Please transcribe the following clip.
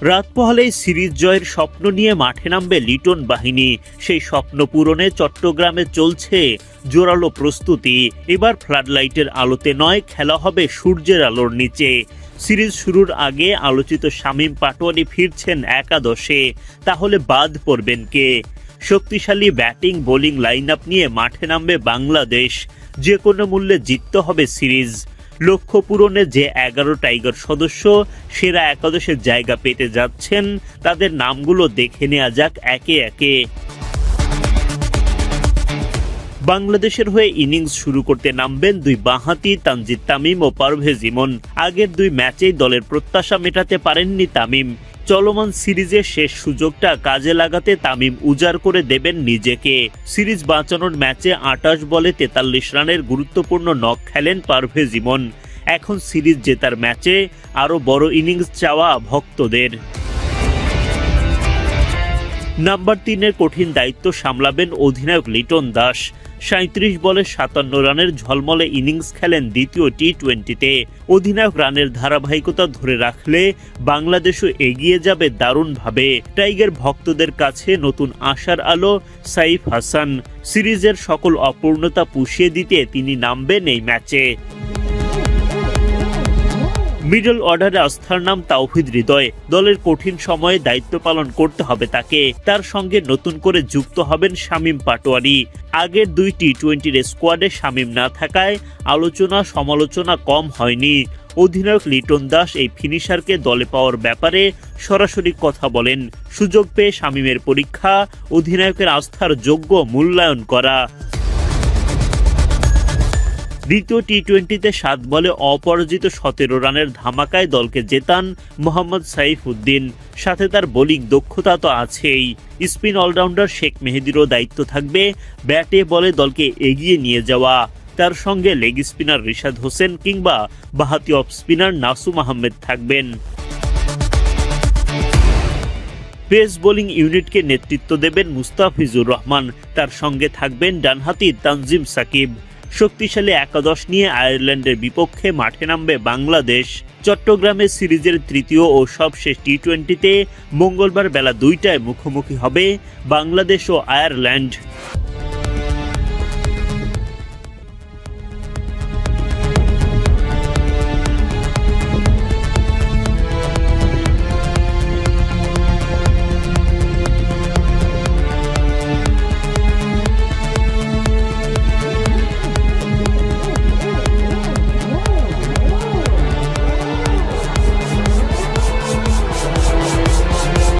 রাত পোহালেই সিরিজ জয়ের স্বপ্ন নিয়ে মাঠে নামবে লিটন বাহিনী। সেই স্বপ্ন পূরণে চট্টগ্রামে চলছে জোরালো প্রস্তুতি। এবার ফ্লাডলাইটের আলোতে নয়, খেলা হবে সূর্যের আলোর নিচে। সিরিজ শুরুর আগে আলোচিত শামীম পাটোয়ারি ফিরছেন একাদশে। তাহলে বাদ পড়বেন কে? শক্তিশালী ব্যাটিং, বোলিং লাইন আপ নিয়ে মাঠে নামবে বাংলাদেশ। যে কোনো মূল্যে জিততে হবে সিরিজ। লক্ষ্য পূরণে যে এগারো টাইগার সদস্য সেরা একাদশের জায়গা পেতে যাচ্ছেন, তাদের নামগুলো দেখে নেওয়া যাক একে একে। বাংলাদেশের হয়ে ইনিংস শুরু করতে নামবেন দুই বাঁহাতি তানজিদ তামিম ও পারভেজ ইমন। আগের দুই ম্যাচেই দলের প্রত্যাশা মেটাতে পারেননি তামিম। চলমান সিরিজের শেষ সুযোগটা কাজে লাগাতে তামিম উজাড় করে দেবেন নিজেকে। সিরিজ বাঁচানোর ম্যাচে আটাশ বলে তেতাল্লিশ রানের গুরুত্বপূর্ণ নখ খেলেন পারভেজ ইমন। এখন সিরিজ জেতার ম্যাচে আরও বড় ইনিংস চাওয়া ভক্তদের। নাম্বার তিনের কঠিন দায়িত্ব সামলাবেন অধিনায়ক লিটন দাস। সাঁত্রিশ বলে সাতান্ন রানের ঝলমলে ইনিংস খেলেন দ্বিতীয় টি টোয়েন্টিতে অধিনায়ক রানের ধারাবাহিকতা ধরে রাখলে বাংলাদেশও এগিয়ে যাবে দারুণভাবে। টাইগার ভক্তদের কাছে নতুন আশার আলো, সাইফ হাসান। সিরিজের সকল অপূর্ণতা পুষিয়ে দিতে তিনি নামবেন এই ম্যাচে। মিডল অর্ডারে আস্থার নাম তাওহিদ হৃদয়। দলের কঠিন সময়ে দায়িত্ব পালন করতে হবে তাকে। তার সঙ্গে নতুন করে যুক্ত হবেন শামীম পাটোয়ারি। আগের দুই টি টোয়েন্টির স্কোয়াডে শামীম না থাকায় আলোচনা সমালোচনা কম হয়নি। অধিনায়ক লিটন দাস এই ফিনিশারকে দলে পাওয়ার ব্যাপারে সরাসরি কথা বলেন। সুযোগ পেয়ে শামীমের পরীক্ষা, অধিনায়কের আস্থার যোগ্য মূল্যায়ন করা। দ্বিতীয় টি টোয়েন্টিতে সাত বলে অপরাজিত সতেরো রানের ধামাকায় দলকে জেতান মোহাম্মদ সাইফ উদ্দিন সাথে তার বোলিং দক্ষতা তো আছেই। স্পিন অলরাউন্ডার শেখ মেহেদিরও দায়িত্ব থাকবে ব্যাটে বলে দলকে এগিয়ে নিয়ে যাওয়া। তার সঙ্গে লেগ স্পিনার রিশাদ হোসেন কিংবা বাহাতি অফ স্পিনার নাসুম আহমেদ থাকবেন। পেস বোলিং ইউনিটকে নেতৃত্ব দেবেন মুস্তাফিজুর রহমান। তার সঙ্গে থাকবেন ডানহাতি তানজিম সাকিব। শক্তিশালী একাদশ নিয়ে আয়ারল্যান্ডের বিপক্ষে মাঠে নামবে বাংলাদেশ। চট্টগ্রামে সিরিজের তৃতীয় ও সবশেষ টি টোয়েন্টিতে মঙ্গলবার বেলা দুইটায় মুখোমুখি হবে বাংলাদেশ ও আয়ারল্যান্ড।